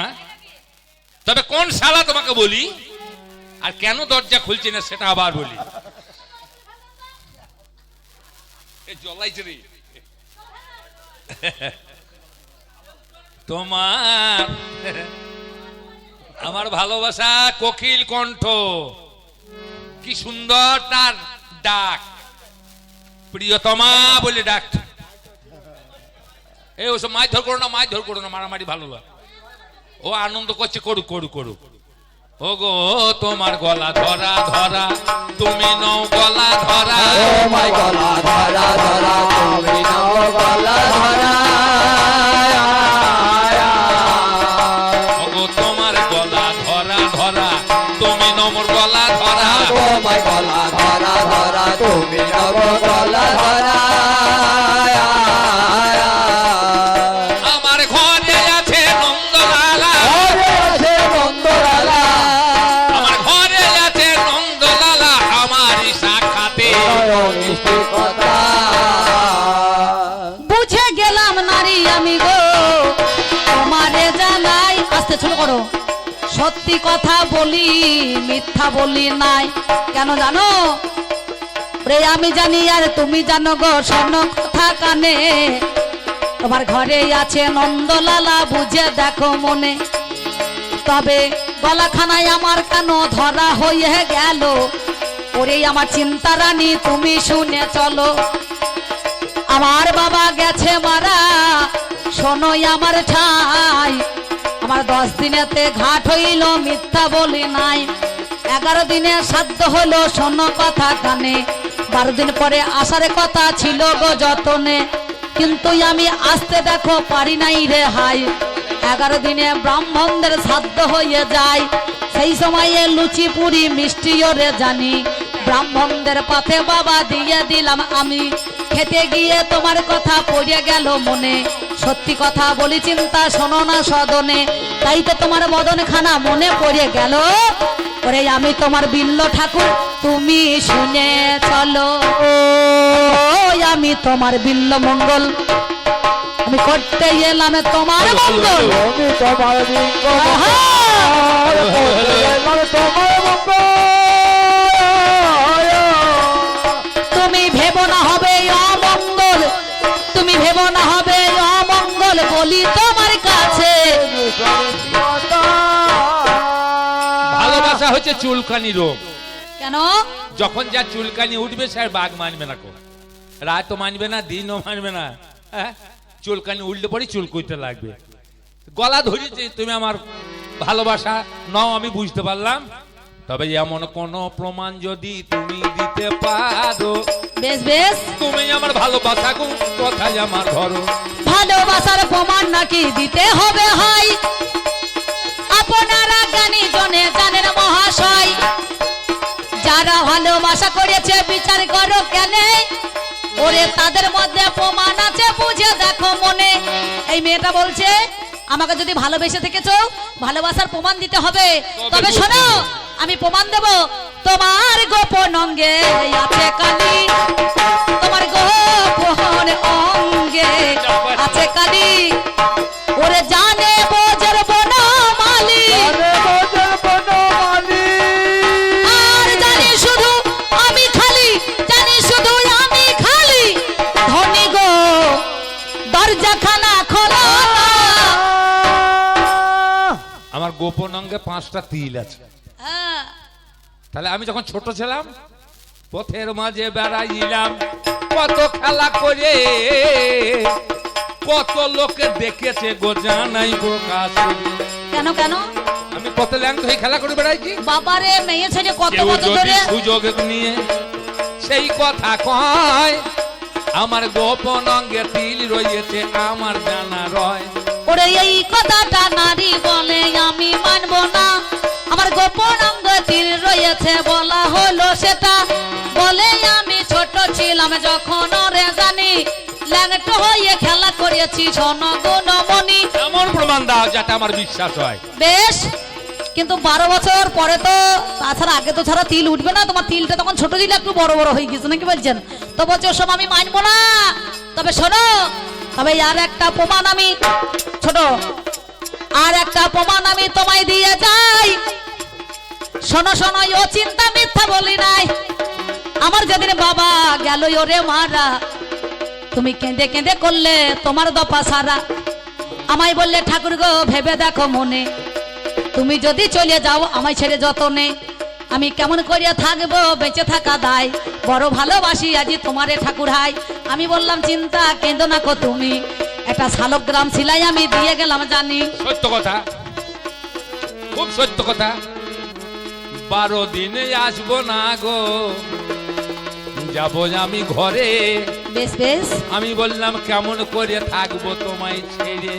না? তবে কোন শালা তোমাকে বলি? আর কেন দরজা খুলছে না সেটা আবার বলি। এ তোমার আমার ভালোবাসা কোকিল কণ্ঠ। কি সুন্দর তার ডাক। প্রিয়তমা বলে ডাক। এই ওসব মাছ ধর করো না মাছ ধর করো না, মারামারি ভালো না ও আনন্দ করছে করুক করুক করুক ও গো তোমার গলা ধরা ধরা। তুমি নও গলা ধরা। ও মাই গলা ধরা বলি, মিথ্যা বলি নাই। কেন জানো? রে, আমি জানি, আর তুমি জানো গো, স্বর্ণ কথা কানে। তোমার ঘরে আছে নন্দলালা, বুঝে দেখো মনে। তবে গলাখানায় আমার কেন ধরা হয়ে গেল? ওরে, আমার চিন্তা রানী, তুমি শুনে চলো। আমার বাবা গেছে মারা, শোনোই আমার ঠাই। আমার দশ দিনেতে ঘাট হইল, মিথ্যা বলি নাই। এগারো দিনে সাধ্য হলো শোনো কথা কানে। বারো দিন পরে আসার কথা ছিল গো যতনে। কিন্তু আমি আসতে দেখো পারি নাই রে হাই এগারো দিনে ব্রাহ্মণদের সাধ্য হয়ে যায়। সেই সময়ে লুচি পুরি মিষ্টিও রে জানি। ব্রাহ্মণদের পাথে বাবা দিয়ে দিলাম আমি। খেতে গিয়ে তোমার কথা পড়ে গেল মনে। সত্যি কথা বলি চিন্তা শোনো না সদনে। তাই তো তোমার বদন খানা মনে পড়ে গেল। ওরে আমি তোমার বিল্ল ঠাকুর তুমি শুনে চলো। ও আমি তোমার বিল্ল মঙ্গল। আমি করতে এলাম তোমার মঙ্গল। তোমার লিঙ্গ তোমার মঙ্গল। ভেবো না হবে অমঙ্গল বলি তোমার কাছে। ভালোবাসা হচ্ছে চুলকানি রোগ। কেন? যখন যা চুলকানি উঠবে সে আর বাঘ মানবে না কো। রাতও মানবে না দিনও মানবে না। হ্যাঁ? চুলকানি উঠলে পরে চুলকুইতে লাগবে। গলা ধরেছে তুমি আমার ভালোবাসা নাও আমি বুঝতে পারলাম। তবে এমন কোন প্রমাণ যদি তুমি দিতে পারো। বেশ বেশ। তুমি আমার ভালোবাসা গো কথাই আমার ধরো। ভালোবাসার প্রমাণ নাকি দিতে হবে হয়? আপনারা জ্ঞানী জনে জানেন মহাশয় যারা ভালোবাসা করেছে বিচার করো কেন? ওরে তাদের মধ্যে প্রমাণ আছে বুঝে দেখো মনে। এই মেয়েটা বলছে আমাকে যদি ভালোবেসে থেকেছো ভালোবাসার প্রমাণ দিতে হবে। তবে শোনো আমি প্রমাণ দেব। তোমার গোপন অঙ্গে আছে কালি তোমার গোপন গোপন অঙ্গে পাঁচটা তিল আছে। হ্যাঁ, তাহলে আমি যখন ছোট ছিলাম পথের মাঝে বেড়াইলাম কত খেলা করে কত লোকে দেখেছে গো জানাই প্রকাশ কেন কেন? আমি কত ল্যাংট হয়ে খেলা করে বেড়াইছি বাবারে মেয়ে ছেলে কত যদি ধরে। সুযোগ নিয়ে সেই কথা কয় আমার গোপন অঙ্গে তিল রয়েছে আমার জানা রয়। ওরে এই কথাটা নারী বলে আমি মানব না। আমার গোপন অঙ্গ রয়েছে বলা হলো সেটা। বলে আমি ছোট ছিলাম যখন রে জানি ল্যাংট হয়ে খেলা করেছি শোন গুণমণি এমন প্রমাণ দাও যাতে আমার বিশ্বাস হয়। বেশ কিন্তু বারো বছর পরে তো তাছাড়া আগে তো ছাড়া তিল উঠবে না তোমার তিলটা তখন ছোট দিলে একটু বড় বড় হয়ে গেছে নাকি বলছেন? তো বলছে ওসব আমি মানবো না। তবে শোনো তবে আর একটা প্রমাণ আমি, ছোট, আর একটা প্রমাণ আমি তোমায় দিয়ে যাই। শোনো শোনো, ও চিন্তা মিথ্যা বলি নাই। আমার যেদিন বাবা গেল, ওরে মারা, তুমি কেঁদে কেঁদে করলে তোমার দপা সারা। আমায় বললে, ঠাকুর গো, ভেবে দেখো মনে, তুমি যদি চলে যাও, আমায় ছেড়ে যত যতনে। আমি কেমন করিয়া থাকব? বেঁচে থাকা দায়। বড় ভালোবাসি আজি তোমারে ঠাকুর হাই আমি বললাম চিন্তা কেঁদো না কো তুমি। একটা শালগ্রাম সিলাই আমি দিয়ে গেলাম জানি। সত্য কথা। খুব সত্য কথা। বারো দিনে আসব না গো। যাব আমি ঘরে। বেশ বেশ। আমি বললাম কেমন করে থাকব তোমায় ছেড়ে?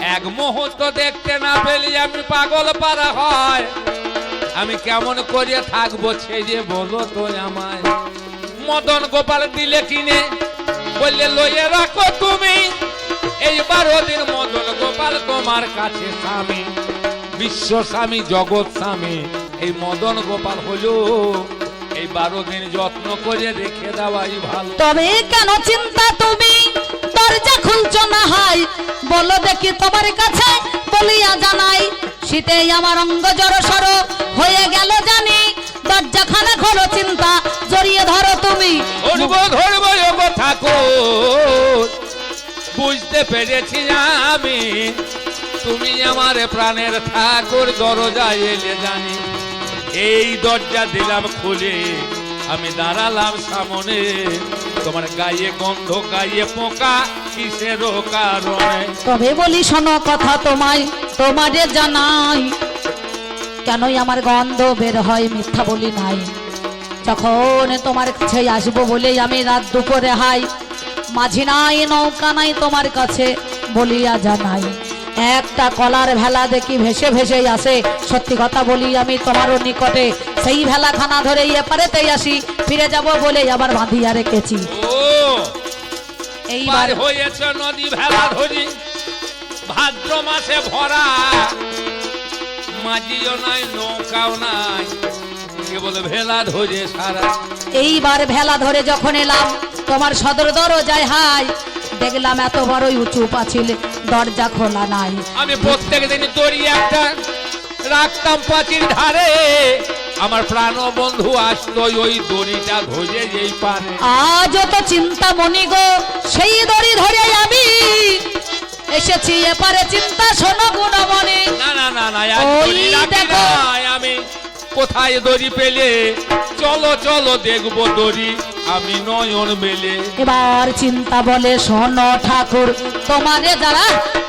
এক মুহূর্ত দেখতে না পেলে আমি পাগল পারা হয়। আমি কেমন করিয়া থাকব যে বলো তো আমায়? মদন গোপাল দিলে কিনে? বললে, লইয়ে রাখো তুমি। এই বারো দিন মদন গোপাল তোমার কাছে স্বামী বিশ্ব স্বামী, জগৎ স্বামী। এই মদন গোপাল হলো এই বারো দিন যত্ন করে রেখে দেওয়াই ভালো। তবে কেন চিন্তা তুমি? দরজা খুলছো না হয় বলো দেখি তোমার কাছে বলিয়া জানাই। শীতে আমার অঙ্গ জড় সর হয়ে গেল জানি। দরজা খানা খোলো চিন্তা জড়িয়ে ধরো তুমি। ধরবো বুঝতে পেরেছি আমি। তুমি আমার প্রাণের ঠাকুর দরজায় এলে জানি। এই দরজা দিলাম খুলে, আমি দাঁড়ালাম সামনে। তোমার গায়ে গন্ধ, গায়ে পোকা, কিসের কারণে? তবে বলি শোনো কথা তোমায়, তোমারে জানাই, কেনই আমার গন্ধ বের হয় মিথ্যা বলি নাই। যখন তোমার কাছে আসব বলে আমি রাত দুপুরে হাই, মাঝি নাই, নৌকা নাই তোমার কাছে বলিয়া জানাই। একটা কলার ভেলা দেখি ভেসে ভেসে আসে। সত্যি কথা বলি আমি তোমারও নিকটে। সেই ভেলা খানা ধরে এপারেতেই আসি। ফিরে যাব বলে আবার বাঁধিয়া রেখেছি এইবার হয়েছে নদী ভেলা ধরি। ভাদ্র মাসে ভরা। মাঝিও নাই নৌকাও নাই। ভেলা ধরে সারা। এইবার ভেলা ধরে যখন এলাম তোমার সদর দরজায় হাই। দেখলাম এত বড়ই উঁচু পাছিল দরজা খোলা নাই। আমি প্রত্যেক দিন তৈরি একটা রাখতাম পাচিল ধারে। আমার প্রাণ বন্ধু আসতো ওই দড়িটা ধরে যেই পারে। আজ তো চিন্তা মনি গো সেই দড়ি ধরে আমি এসেছি। এপারে চিন্তা শোনো গুণমণি কোথায় দড়ি পেলে? চলো চলো, দেখব দড়ি। আমি নয়ন মেলে। এবার চিন্তা বলে শোনো ঠাকুর, তোমারে যারা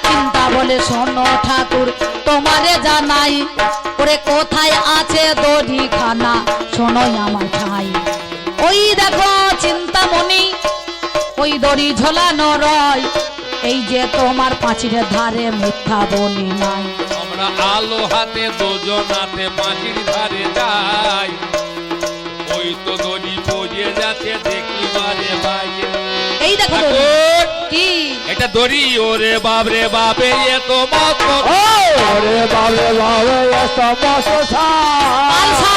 চিন্তা বলে শোনো ঠাকুর, তোমারে জানাই, ওরে কোথায় আছে দড়ি খানা শোনো আমার ঠাই। ওই দেখো চিন্তামণি, ওই দড়ি ঝোলানো রয়, এই যে তোমার পাঁচিরের ধারে মিথ্যা বলি নাই। আমরা আলো হাতে দুজনাতে মাটির ধারে যাই। ওই তো দড়ি পড়ে যাচ্ছে দেখি মারে বাইরে এই দেখো কি? এটা দড়ি ওরে বাবরে বাপে এ তো মত ওরে বাবরে বাবে বাবে সমস্যা আলসা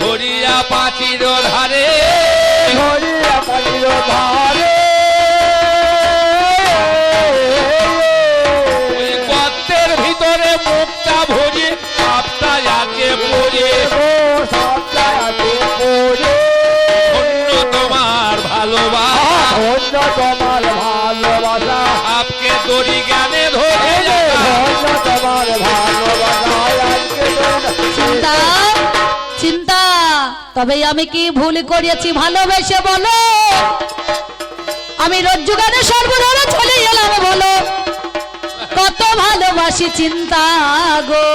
ধরিয়া পাচির ধারে। ধরিয়া পানির ধারে। তবে আমি কি ভুল করিয়েছি? ভালোবেসে বলো। আমি রোজগারে সর্বধারা চলে গেলাম বলো। কত ভালোবাসি চিন্তা গো।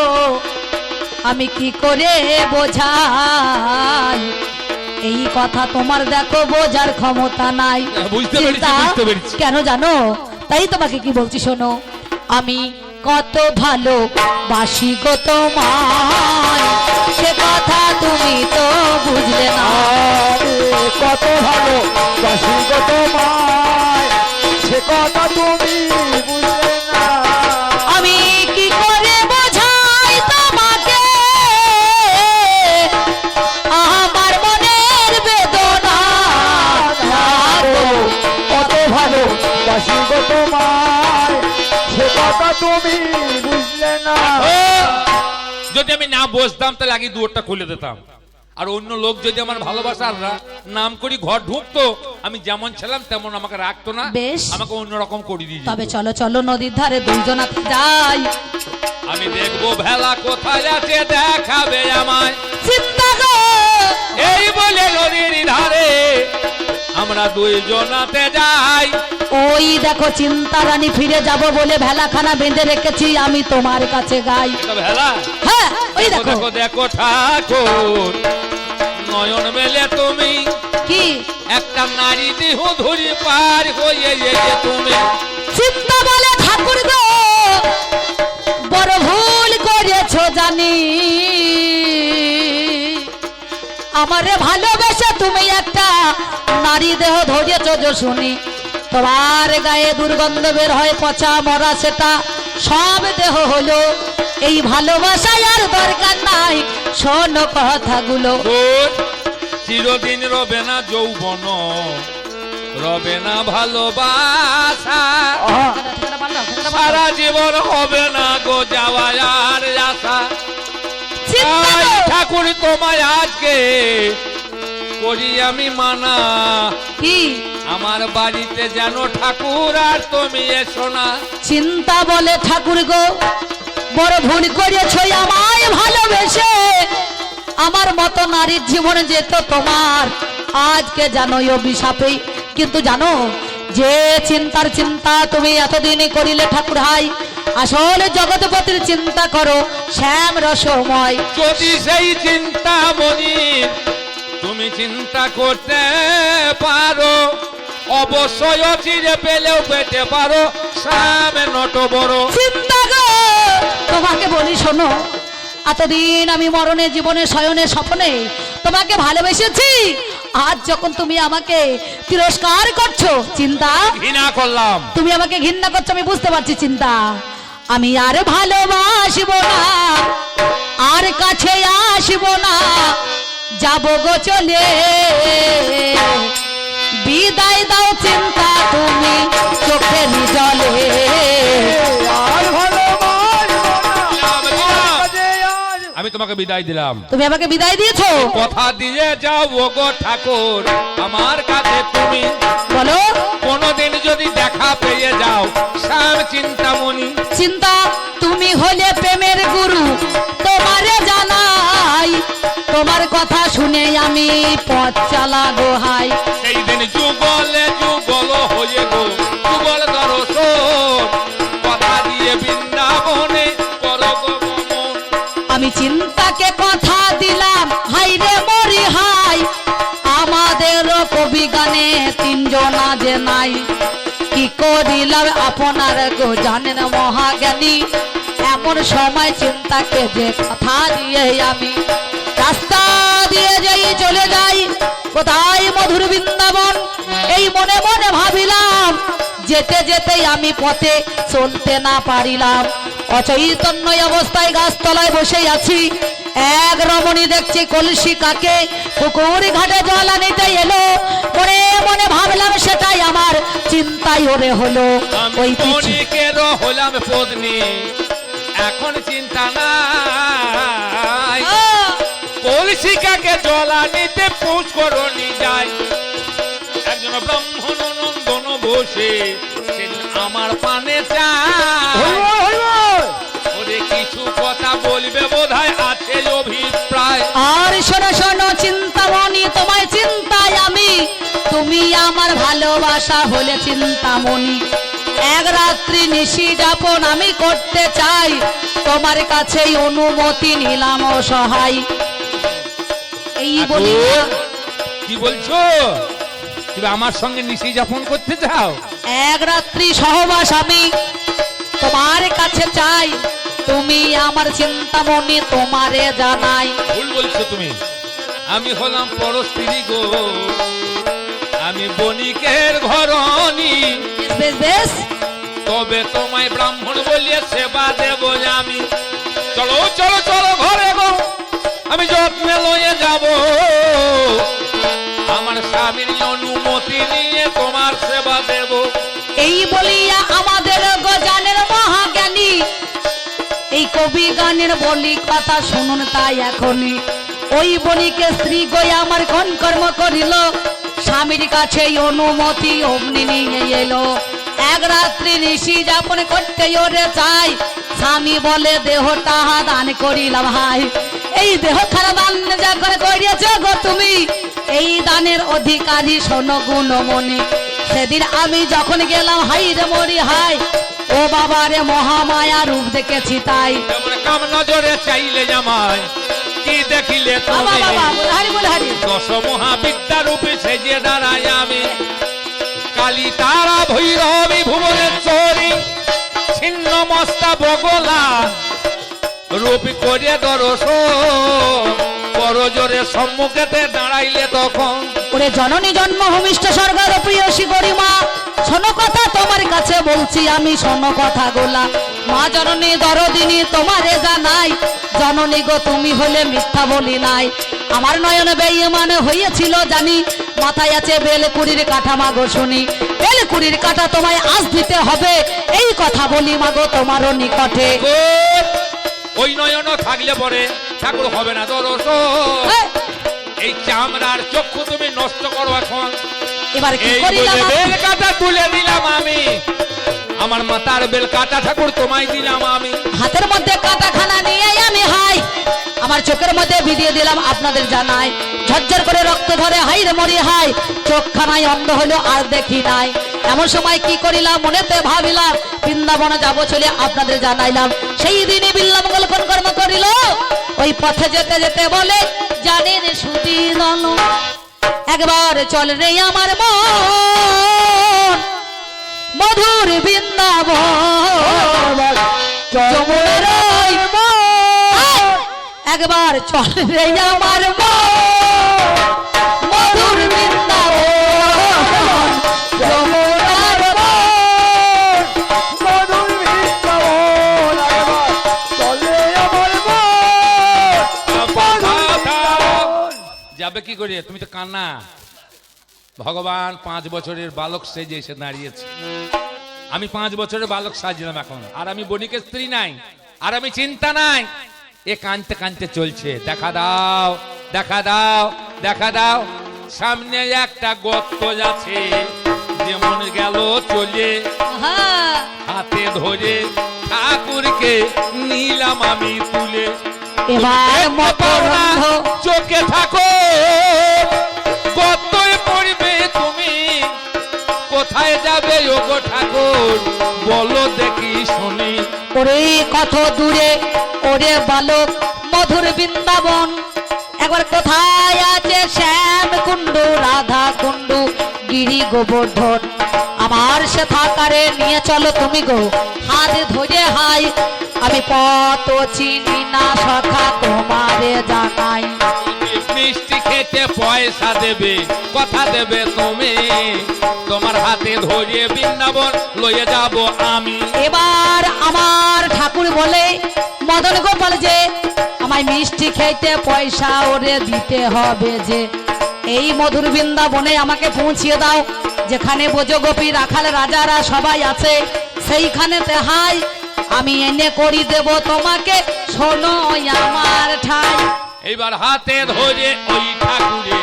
আমি কি করে বোঝাই? এই কথা তোমার দেখো বোঝার ক্ষমতা নাই। চিন্তা, কেন জানো? তাই তোমাকে কি বলছি শোনো। আমি কত ভালো বাসি গো তোমায়। সে কথা তুমি তো বুঝলে না। কত ভালো বাসি তোমায়। সে কথা তুমি বুঝলে না। আমি কি করে বোঝাই তোমাকে? আমার মনের বেদনা। কত ভালো বাসি গো তোমায়। সে কথা তুমি বুঝলে না! যদি আমি না বসতাম তাহলে আগে দুয়ারটা খুলে দিতাম। আর অন্য লোক যদি আমার ভালোবাসার নাম করি ঘর ঢুকতো আমি যেমন ছিলাম তেমন আমাকে রাখতো না। বেশ। আমাকে অন্যরকম করে দিয়ে তবে চলো চলো নদীর ধারে দুইজনাতে যাই। আমি দেখব ভেলা কোথায় আছে দেখাবে আমায়। আমরা দুইজনাতে যাই। ওই দেখো চিন্তা রানী ফিরে যাব বলে ভেলাখানা বেঁধে রেখেছি আমি তোমার কাছে গাই ভেলা। হ্যাঁ ওই দেখো দেখো। দেখো ঠাকুর। নয়ন মেলে তুমি। কি? একটা নারী দেহ ধরি পার হয়ে তুমি। চিন্তা বলে ঠাকুর গো বড় ভুল করেছ জানি। আমারে ভালোবেসে তুমি একটা নারী দেহ ধরেছ যে শুনি। তোমার গায়ে দুর্গন্ধ বের হয় পচা মরা সেটা সব দেহ হলো। এই ভালোবাসায় আর দরকার নাই শোন কথাগুলো। চিরদিন রবে না যৌবন রবে না ভালোবাসা। সারা জীবন হবে না গো যাওয়া আর আশা। ঠাকুর তোমায় আজকে করি আমি মানা। কি? আমার বাড়িতে যেন ঠাকুর আর তুমি এসো না। চিন্তা বলে ঠাকুর গো বড় ভুল করেছ আমায় ভালোবেসে। আমার মতো নারীর জীবন যেত তোমার আজকে জানো অভিশাপে। কিন্তু জানো যে চিন্তার চিন্তা তুমি এতদিনই করিলে ঠাকুর হাই আসলে জগৎপতির চিন্তা করো শ্যাম রসময়। যদি সেই চিন্তা মনি তুমি চিন্তা করতে পারো। অবশ্যই চিরে পেলেও পেতে পারো। সামনে নট বড়। চিন্তা গো! তোমাকে বলি শোনো এতদিন আমি মরণে জীবনে শয়নে স্বপ্নে তোমাকে ভালোবেসেছি। আজ যখন তুমি আমাকে তিরস্কার করছ চিন্তা? ঘৃণা করলাম। তুমি আমাকে ঘৃণা করছ আমি বুঝতে পারছি চিন্তা। আমি আর ভালোবাসব না আর কাছে আসব না। যাব গো চলে। বিদায় দাও চিন্তা তুমি চোখের জলে। আমি তোমাকে বিদায় দিলাম। তুমি আমাকে বিদায় দিয়েছ? কথা দিয়ে যাও ও গো ঠাকুর আমার কাছে তুমি। বলো। কোনোদিন যদি দেখা পেয়ে যাও শ্যাম চিন্তামণি। চিন্তা তুমি হলে প্রেমের গুরু তোমার কথা শুনে আমি পথ চালা গোহাই সেই দিন যুগলে যুগল হয়ে গো যুগল দর্শন কথা দিয়ে বৃন্দাবনে। আমি চিন্তাকে কথা দিলাম হাই রে মরি হাই। আমাদের কবি গানে তিনজনা যে নাই। কি করিলাম আপনার গো জানেন মহাজ্ঞানী? এমন সময় চিন্তাকে যে কথা দিয়ে আমি রাস্তা দিয়ে যাই চলে যাই কোথায় মধুর বৃন্দাবন? এই মনে মনে ভাবিলাম যেতে যেতেই আমি পথে চলতে না পারিলাম। অচৈতন্য অবস্থায় গাছতলায় বসে আছি। এক রমণী দেখছি কলসি কাকে পুকুর ঘাটে জল আনিতে এলো। মনে মনে ভাবলাম সেটাই আমার চিন্তাই ওরে হলো। ওই হলাম পত্নী এখন চিন্তা নাই! কলসিকাকে জলা নিতে পুষ্করণী যায়? একজন ব্রাহ্মণ নন্দন বসে সেদিন আমার পানে চায়। ওরে কিছু কথা বলবে বোধহয় আছে অভিপ্রায়। আর শোনো শোনো চিন্তামণি তোমায় চিন্তায় আমি। তুমি আমার ভালোবাসা হলে চিন্তামণি। এক রাত্রি নিশি যাপন আমি করতে চাই। তোমার কাছেই অনুমতি নিলাম সহায়। এই বলি কি বলছো? তুমি আমার সঙ্গে নিশি যাপন করতে চাও? এক রাত্রি সহবাস আমি তোমার কাছে চাই। তুমি আমার চিন্তামণি তোমারে জানাই। ভুল বলছো তুমি। আমি হলাম পর স্ত্রী গো। আমি বণিকের ঘরনি বেশ বেশ বেশ। তবে তোমায় ব্রাহ্মণ বলিয়ে সেবা দেব আমি। চলো চলো চলো, ঘরে গো, আমি যত্নে লয়ে যাব। আমার স্বামীর অনুমতি নিয়ে তোমার সেবা দেব। এই বলিয়া আমাদের গজানের মহাজ্ঞানী কবি গানের বলি কথা শুনুন তাই এখনই। ওই বলিকে স্ত্রী গই আমার কোন কর্ম করিল, স্বামীর কাছে অনুমতি অগ্নি নিয়ে এলো। এক রাত্রি নিশি যাপন করতে ওরে চাই। স্বামী বলে দেহটা দান করিলাম ভাই এই দেহ খারাপ দান যখন করিয়েছ গো তুমি এই দানের অধিকারী শোনো গুণমণি। সেদিন আমি যখন গেলাম হাই রে মরি হাই। ও বাবা রে মহামায়া রূপ দেখেছি তাই। কাম নজরে চাইলে জামাই কি দেখিলে দশ মহাবিদ্যা রূপে সেজে দাঁড়াই আমি কালী তারা ভৈরবী ভুবনেশ্বরী ছিন্ন মস্তা বগলা, রূপ করে দরস করজোরে সম্মুখেতে দাঁড়াইলে তখন ওরে জননী জন্ম স্বর্গর প্রিয় প্রিয়সী গরিমা শোনো কথা তোমার কাছে বলছি আমি শোনো কথা গোলা। মা জননী দরদিনী তোমারে জানাই জননী গো তুমি হলে মিথ্যা বলি নাই। আমার নয়নে বেইমানে হইয়াছিল জানি মাথায় আছে বেলকুড়ির কাঠা মাগো শুনি। বেলকুড়ির কাঠা তোমায় আজ দিতে হবে এই কথা বলি মাগো তোমারও নিকটে। ওই নয়ন থাকলে পরে ঠাকুর হবে না দরস। এই চামড়ার চক্ষু তুমি নষ্ট করো এখন। এবার কি করিলাম বলে বেল কাটা তুলে দিলাম আমি। আমার মাতার বেল কাটা ঠাকুর তোমায় দিলাম আমি। হাতের মধ্যে কাটাখানা নিয়ে আমি হাই। আমার চোখের মধ্যে ভিডিয়ে দিলাম আপনাদের জানাই। ঝরঝর করে রক্ত ধরে হাই রে মরি হাই। অন্ধ হলো আর দেখি নাই। এমন সময় কি করিলাম? মনেতে ভাবিলাম বৃন্দাবনে যাব চলে আপনাদের জানাইলাম। সেই দিনই বিল্লাম গল্পন কর্ম করিল। ওই পথে যেতে যেতে বলে জানেন সুতি একবার চল রে আমার মন। মধুর বৃন্দাবন। একবার চল রে আমার মন, যাবে কি করে? তুমি তো কান্না। ভগবান পাঁচ বছরের বালক সেজে এসে দাঁড়িয়েছে। আমি পাঁচ বছরের বালক সাজলাম এখন। আর আমি বণিকের স্ত্রী নাই। আর আমি চিন্তা নাই। এ কানতে কানতে চলছে। দেখা দাও দেখা দাও দেখা দাও। সামনে একটা গর্ত যাচ্ছে। যেমন গেল চলে। হাতে ধরে ঠাকুরকে নিলাম আমি তুলে। এবার মকরন্ধ চোখে থাকো। কতই পড়বে তুমি? কোথায় যাবে ওগো ঠাকুর? বলো দেখি শুনি। ওরে কত দূরে ওরে বালক মধুর বৃন্দাবন। একবার কোথায় আছে শ্যাম কুণ্ডু রাধা কুণ্ডু গিরি গোবর্ধন? আমার সে থাকারে নিয়ে চলো তুমি গো। হাত ধরে হাই আমি কত চিনি না সখা তোমারে জানাই। মিষ্টি খেতে পয়সা দেবে কথা দেবে তুমি। তোমার হাতে ধরিয়ে বৃন্দাবন লয়ে যাব আমি। এবার আমার ঠাকুর বলে মদন গোপাল যে আমায় মিষ্টি খেতে পয়সা ওরে দিতে হবে যে। এই মধুর বৃন্দাবনে আমাকে পৌঁছিয়ে দাও। যেখানে বোজগোপী রাখাল রাজারা সবাই আছে সেইখানেতে হাই আমি এনে করি দেব তোমাকে, শোনো আমার ঠাই। এইবার হাতে ধরে ওই ঠাকুরে,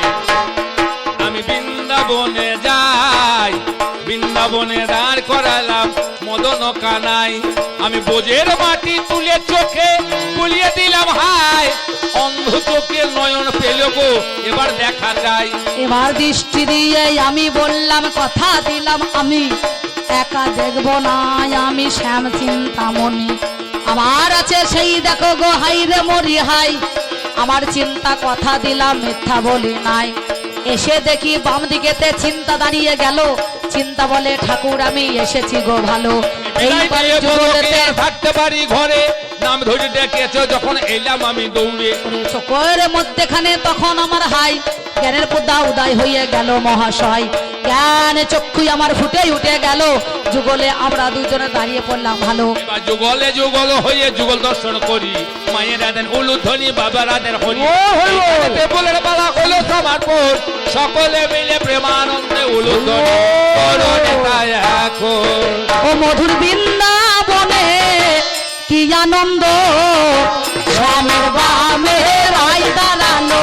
আমি বৃন্দাবনে যাই। বৃন্দাবনে দাঁড় করালাম মদন কানাই। আমি বোঝের মাটি তুলে চোখে বুলিয়ে দিলাম হাই অন্ধ চোখে নয়ন পেল গো এবার দেখা যায়। এবার দৃষ্টি দিয়ে আমি বললাম কথা দিলাম আমি। একা দেখব না আমি শ্যাম চিন্তামণি। আমার আছে সেই দেখো গো হাই রে মরি হাই। আমার চিন্তা কথা দিলাম মিথ্যা বলি নাই। এসে দেখি বাম দিকেতে চিন্তা দাঁড়িয়ে গেল। চিন্তা বলে ঠাকুর আমি এসেছি গো ভালো। আর থাকতে পারি ঘরে। নাম ধরে ডেকেছো যখন এলাম আমি দৌড়ে। চোখের মধ্যেখানে তখন আমার হাই জ্ঞানের পদ্মা উদয় হয়ে গেল মহাশয়। জ্ঞান চক্ষু আমার ফুটে উঠে গেল যুগলে আমরা দুজনে দাঁড়িয়ে পড়লাম ভালো। যুগলে যুগল হয়ে যুগল দর্শন করি মায়ের আদেন উলুধ্বনি বাবার আদেন হরি। বালা। হলো তোমার পর সকলে মিলে প্রেমানন্দে উলুধ্বনি। নেতায় এখন। ও মধুর বৃন্দাবনে কি আনন্দ? স্বামীর বামে রায় দাঁড়ানো